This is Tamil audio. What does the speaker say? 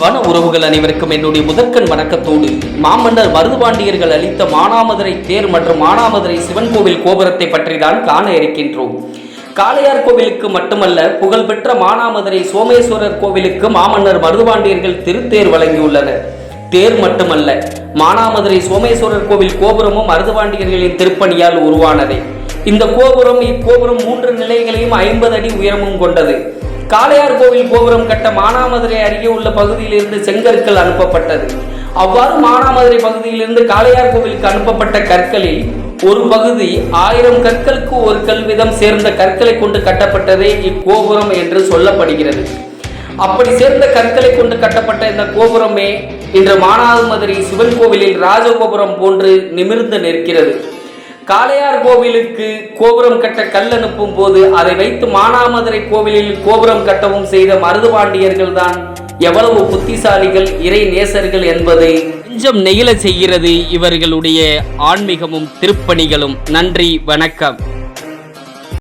வன உறவுகள் அனைவருக்கும் என்னுடைய முதற்கண் வணக்கத்தோடு மாமன்னர் மருதுபாண்டியர்கள் அளித்த மானாமதுரை தேர் மற்றும் மானாமதுரை சிவன் கோவில் கோபுரத்தை பற்றி தான் காண இருக்கின்றோம். காளையார் கோவிலுக்கு மட்டுமல்ல புகழ்பெற்ற மானாமதுரை சோமேஸ்வரர் கோவிலுக்கு மாமன்னர் மருதுபாண்டியர்கள் திருத்தேர் வழங்கியுள்ளனர். தேர் மட்டுமல்ல மானாமதுரை சோமேஸ்வரர் கோவில் கோபுரமும் மருதுபாண்டியர்களின் திருப்பணியால் உருவானதே. இந்த கோபுரம் இக்கோபுரம் மூன்று நிலைகளையும் ஐம்பது அடி உயரமும் கொண்டது. காளையார் கோவில் கோபுரம் கட்ட மானாமதுரை அருகே உள்ள பகுதியிலிருந்து செங்கற்கள் அனுப்பப்பட்டது. அவ்வாறு மானாமதுரை பகுதியிலிருந்து காளையார் கோவிலுக்கு அனுப்பப்பட்ட கற்களில் ஒரு பகுதி ஆயிரம் கற்களுக்கு ஒரு கல் விதம் சேர்ந்த கற்களை கொண்டு கட்டப்பட்டதே இக்கோபுரம் என்று சொல்லப்படுகிறது. அப்படி சேர்ந்த கற்களை கொண்டு கட்டப்பட்ட இந்த கோபுரமே இன்று மானாமதுரை சிவன் கோவிலில் ராஜகோபுரம் போன்று நிமிர்ந்து நிற்கிறது. காளையார் கோவிலுக்கு கோபுரம் கட்ட கல் அனுப்பும் போது அதை வைத்து மானாமதுரை கோவிலில் கோபுரம் கட்டவும் செய்த மருதுபாண்டியர்கள் தான் எவ்வளவு புத்திசாலிகள் இறை நேசர்கள் என்பதை கொஞ்சம் நெகிழ செய்கிறது இவர்களுடைய ஆன்மீகமும் திருப்பணிகளும். நன்றி வணக்கம்.